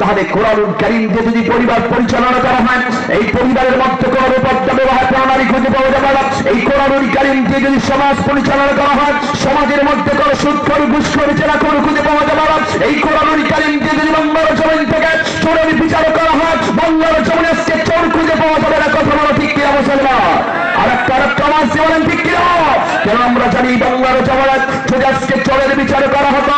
তাহলে কোরআনুল কারিম দিয়ে যদি পরিবার পরিচালনা করা হয়, এই পরিবারের মধ্যে কোন বিপদটা ব্যবহার প্রণালী খুঁজে পাওয়া যাবে না। এই কোরআনুল কারিম দিয়ে যদি সমাজ পরিচালনা করা হয়, সমাজের মধ্যে কোনো সুদ করে ঘুষ করে চেনা কোনো খুঁজে পাওয়া যাবে না। এই কোরআনুল কারিম দিয়ে যদি বাংলার জমিন থেকে চোরের বিচার করা হয়, বাংলার জমিনে আজকে চোর খুঁজে পাওয়া যাবে না। কথা বলো ঠিক কিনা মুসলমান? আর একটা আর একটা মাস বলেন ঠিক কিনা? কেন আমরা জানি বাংলার জমানাত যদি আজকে চোরের বিচার করা হতো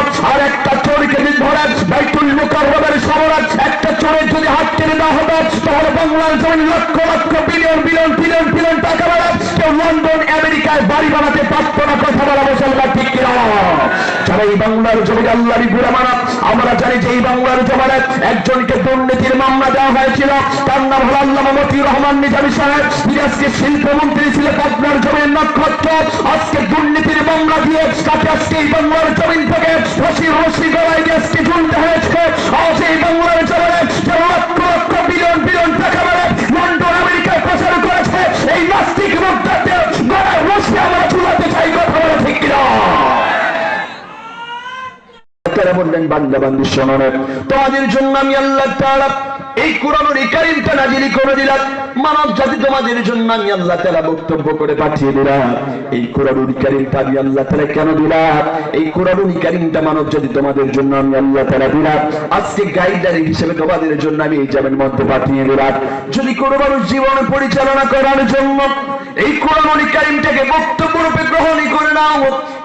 যারা এই বাংলার জমি আল্লাহরই ঘুরে আমরা জানি যে এই বাংলার জমানায় একজনকে দুর্নীতির মামলা দেওয়া হয়েছিল। তার নাম হল আল্লাহ মতিউর রহমান নিজামী সাহেব। আজকে শিল্পমন্ত্রী ছিলেন পাবনার জমির নক্ষত্র। আজকে দুর্নীতির মামলা দিয়ে তাকে আজকে এই বাংলার জমিন থেকে রশি রশি গড়াই দিয়ে আজকে ঝুলতে হয়েছে। আজ এই বাংলার জমিনে যে লক্ষ লক্ষ বিলিয়ন বিলিয়ন টাকা বেড়ে লন্ডন আমেরিকায় প্রচার করেছে, এই নাস্তিক মুদ্রাতে গড়ায় বললেন, বান্দা, বান্দি, শোনো তোমাদের জন্য আমি আল্লাহ তাআলা এই কোরআনুল কারীমটা নাজিল করে দিলাম। মানব জাতি তোমাদের জন্য আমি আল্লাহ তাআলা বক্তব্য করে পাঠিয়ে দিলাম। এই কোরআনুল কারীমটা আমি আল্লাহ তাআলা কেন দিলাম? এই কোরআনুল কারীমটা মানব জাতি তোমাদের জন্য আমি আল্লাহ তাআলা দিলাম। আজকে গাইডলাইন হিসেবে তোমাদের জন্য আমি এই জামের মধ্যে পাঠিয়ে দিলাম। যদি কোনো মানুষ জীবন পরিচালনা করার জন্য এই কোরআনুল কারীমটাকে বক্তব্য রূপে গ্রহণ করে নাও।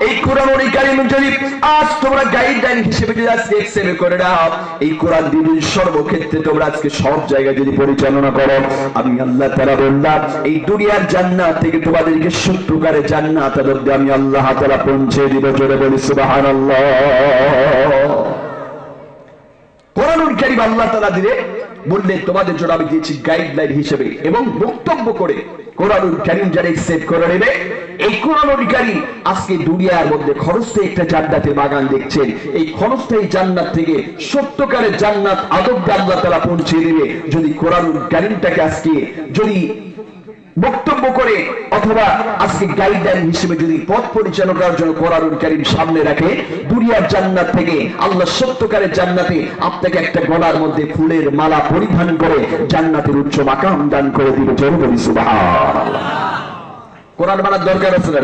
এই কোরআনুল কারীম যদি আজ তোমরা গাইডলাইন হিসেবে যদি আজকে একসেপ্ট করে নাও, এই কোরআন দিনের সর্বক্ষেত্রে তোমরা আজকে সব জায়গায় যদি পরিচালনা করো, আমি আল্লাহ তাআলা বললাম, এই দুনিয়ার জান্নাত থেকে তোমাদেরকে সত্যকারে জান্নাত অবধি আমি আল্লাহ তাআলা পৌঁছে দিব, জোরে বলি সুবহানাল্লাহ। কোরআনুল কারীম আল্লাহ তাআলা দিলে বললেন, তোমাদের জন্য আমি দিয়েছি গাইডলাইন হিসেবে এবং বক্তব্য করে কোরআনুল কারীম যারা সেট করে নেবে। এই কোরআনুল আজকে দুনিয়ার মধ্যে খরচে একটা জান্নাতে বাগান দেখছেন। এই খরচটাই জান্নাত থেকে সত্যকারের জান্নাত, আদব আল্লাহ তারা পৌঁছে দেবে। যদি কোরআনুল কারীমটাকে আজকে যদি বক্তব্য করে অথবা আজকে গাইডলাইন হিসেবে যদি পথ পরিচালনার জন্য কোরআনুল কারিম সামনে রাখে, দুনিয়ার জান্নাত থেকে আল্লাহ সত্যকারের জান্নাতে আপনাকে একটা গলার মধ্যে ফুলের মালা পরিধান করে জান্নাতের উচ্চ মাকাম দান করে দিবে জরুরি সুবহানাল্লাহ। কোরআন মানার দরকার আছে না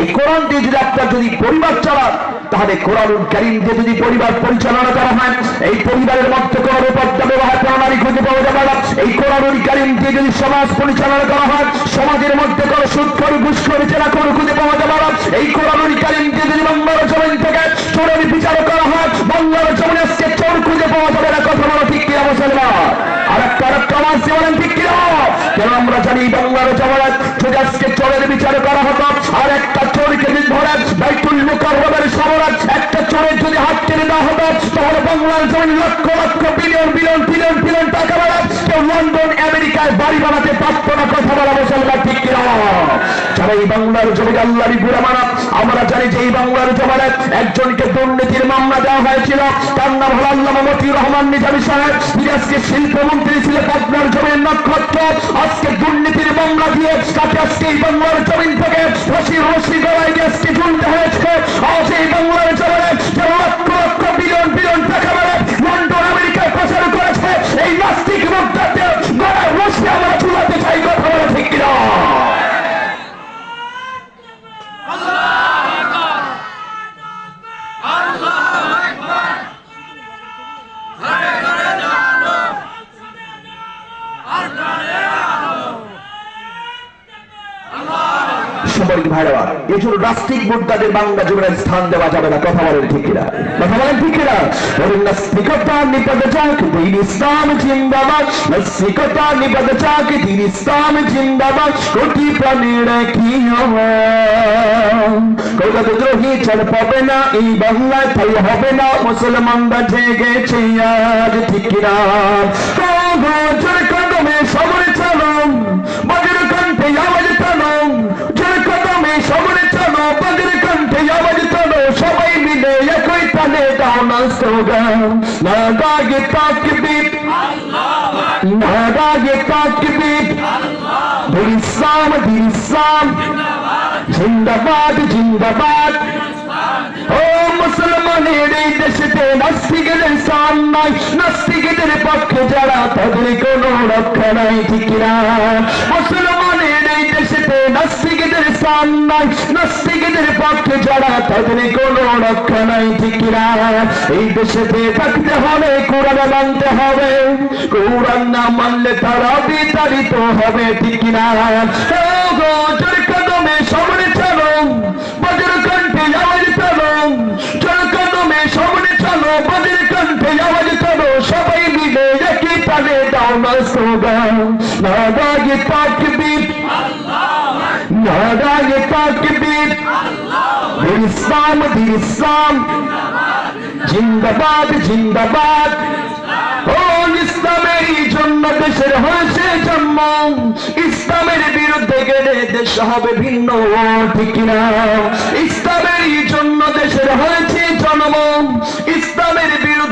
এই কোরআন দিয়ে যদি আপনার যদি পরিবার চালান, তাহলে কোরআনুল কারীম দিয়ে যদি পরিবার পরিচালনা করা হয়, এই পরিবারের মধ্যে কোনো বিপদটা ব্যবহার প্রণালী খুঁজে পাওয়া যাবে না। এই কোরআনুল কারীম দিয়ে যদি সমাজ পরিচালনা করা হয়, সমাজের মধ্যে কোনো সুদ করে ঘুষ করে চেনা কোনো খুঁজে পাওয়া যাবে না। এই কোরআন কারীম দিয়ে যদি বাংলার জমিন থেকে চোরের বিচার করা হয়, বাংলার জমিনে বিচার করা হতো। আর একটা চোরকে নির্ভর যারা এই বাংলার জমি মানা আমরা জানি যে এই বাংলার জমানে একজনকে দুর্নীতির মামলা দেওয়া হয়েছিল। তার নাম হল আল্লাহ মতিউর রহমান নিজামী সাহেব। আজকে শিল্পমন্ত্রী ছিলেন পাবনার জমির নক্ষত্র। আজকে দুর্নীতির মামলা দিয়ে তাকে আজকে এই বাংলার জমিন সম্পর্কে ভাইরা এই জন্য নাস্তিক মুদ্রাদের বাংলা জীবনের স্থান দেওয়া যাবে না। কথা বলেন ঠিক কিনা? কথা বলেন ঠিক কিনা? বলেন, নাস্তিকতা নিপদ যাক দিন ইসলাম জিন্দাবাদ। নাস্তিকতা নিপদ যাক দিন ইসলাম জিন্দাবাদ। কোটি প্রাণীর কি কলকাতা দ্রোহী ছাড় পাবে না, এই বাংলায় তাই হবে না। মুসলমানরা জেগেছে আজ, ঠিক কিনা? স্লোগান না দাগে তাকবীর না দাগে তাকবীর দিন ইসলাম দিন ইসলাম জিন্দাবাদ জিন্দাবাদ ও মুসলমানের এই দেশেতে নাস্তিকদের স্থান নাই নাস্তিকদের পক্ষে যারা তাদের কোনো রক্ষা নাই ঠিক না মুসলমানের এই দেশেতে নাস্তিকদের স্থান নাই নাস্তিকদের পক্ষে যারা তাদের কোনো রক্ষা নাই, ঠিক এই দেশেতে থাকতে হবে, কোরআন মানতে হবে, কোরআন না মানলে তারা বিতাড়িত হবে, ঠিক না সামনে চলো, বজ্র চলো জোর কদমে সামনে চলো, বজ্র কণ্ঠে চলো সবাই মিলে একই তালে দাও না স্লোগান না দাগে তাকবীর না দাগে তাকবীর ইসলাম দিন ইসলাম জিন্দাবাদ জিন্দাবাদ ও ইসলামের জন্য দেশের হয়েছে জন্ম ইসলামের বিরুদ্ধে গেলে দেশ হবে ভিন্ন ঠিক না ইসলামের জন্য দেশের হয়েছে জন্ম ইসলামের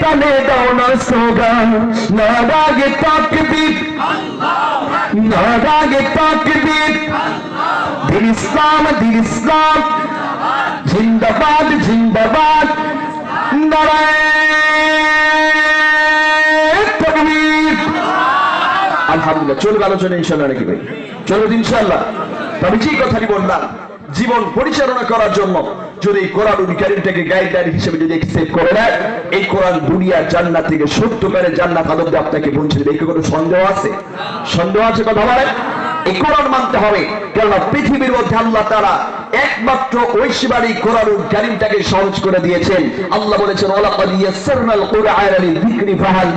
তালে দাও না স্লোগান। না রাগে তাকবীর। না রাগে তাকবীর। দিন ইসলাম দিন ইসলাম। জিন্দাবাদ জিন্দাবাদ। আলহামদুলিল্লাহ, চলবে আলোচনা ইনশাল্লাহ নাকি ভাই? চলবে ইনশাল্লাহ তবে যে কথাটি বললাম জীবন পরিচালনা করার জন্য যদি কোরআন কারিমটাকে গাইডলাইন হিসেবে যদি একসেপ্ট করে নেয়, এই কোরআন দুনিয়া জান্নাত থেকে সত্যকারের জান্নাত আদব দিয়ে আপনাকে পৌঁছে দেবে কোনো সন্দেহ আছে? সন্দেহ আছে কথা বলেন? এই কোরআন মানতে হবে, কেননা পৃথিবীর মধ্যে আল্লাহ তারা একমাত্র ঐশীবাড়ি কোরআনুল কারিমটাকে সহজ করে দিয়েছেন। আল্লাহ বলেছেন, ওয়ালাকাদ ইয়াসসারনাল ফাহাল